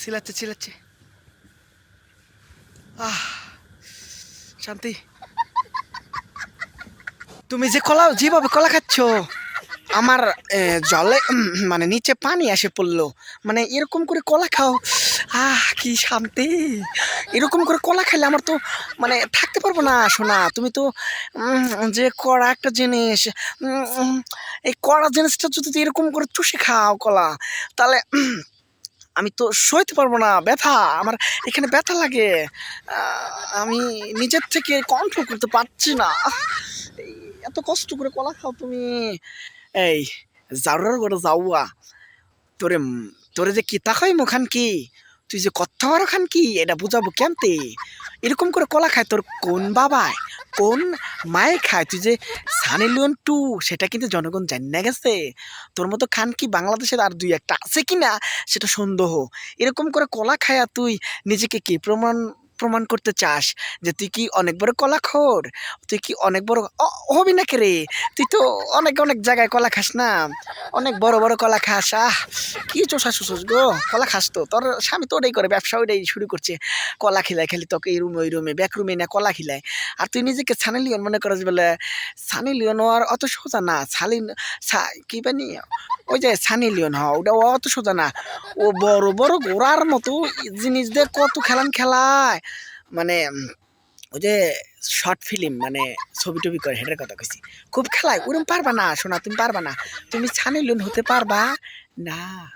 চিলাচ্ছে চিলাচ্ছে। আহ, শান্তি। তুমি যে কলা, যেভাবে কলা খাচ্ছ, আমার জলে মানে নিচে পানি এসে পড়ল। মানে এরকম করে কলা খাও। আহ, কি শান্তি। এরকম করে কলা খেলে আমার তো মানে থাকতে পারব না শোনা তুমি তো যে কড়া একটা জিনিস এই কড়া জিনিসটা যদি এরকম করে চুষে খাও কলা, তাহলে আমি তো সইতে পারব না, ব্যথা, আমার এখানে ব্যথা লাগে। আমি নিজের থেকে কন্ট্রোল করতে পারছি না। এত কষ্ট করে কলা খাও তুমি। এই জাউরার করে যাওয়া তোরে তোরে যে কি তাকাই মুখান কি? তুই যে কথা খান কি? এটা বুঝাবো কেমতে? এরকম করে কলা খায় তোর কোন বাবায়? কোন মায়ে খায় তুই যে সানি লিওন টু, সেটা কিন্তু জনগণ জানিয়ে গেছে। তোর মতো খান কি বাংলাদেশের আর দুই একটা আছে কি না সেটা সন্দেহ। এরকম করে কলা খায়া তুই নিজেকে কি প্রমাণ প্রমাণ করতে চাস যে তুই কি অনেক বড় কলা খোর তুই কি অনেক বড় হবি না কে রে? তুই তো অনেক অনেক জায়গায় কলা খাস না? অনেক বড় বড় কলা খাস, আহ! কি চোষা শুষোস গো? কলা খাস তো। তোর স্বামী তো ওটাই করে, ব্যবসা ওটাই শুরু করছে। কলা খিলায় খালি তোকে এই রুমে, ওই রুমে ব্যাক রুমে না কলা খিলায়। আর তুই নিজেকে সানি লিওন মনে করিস বলে? সানি লিওন আর অত সোজা না। সালি কি বানি? ওই যে সানি লিওন হ ওটা অত সোজা না। ও বড় বড় ঘোড়ার মতো জিনিস দিয়ে কত খেলান খেলায়। মানে ওই যে শর্ট ফিল্ম মানে ছবি টবি করে হেটার কথা কইছি। খুব খেলায়, ওরম পারবা না শোনা তুমি পারবা না। তুমি সানি লিওন হতে পারবা? না।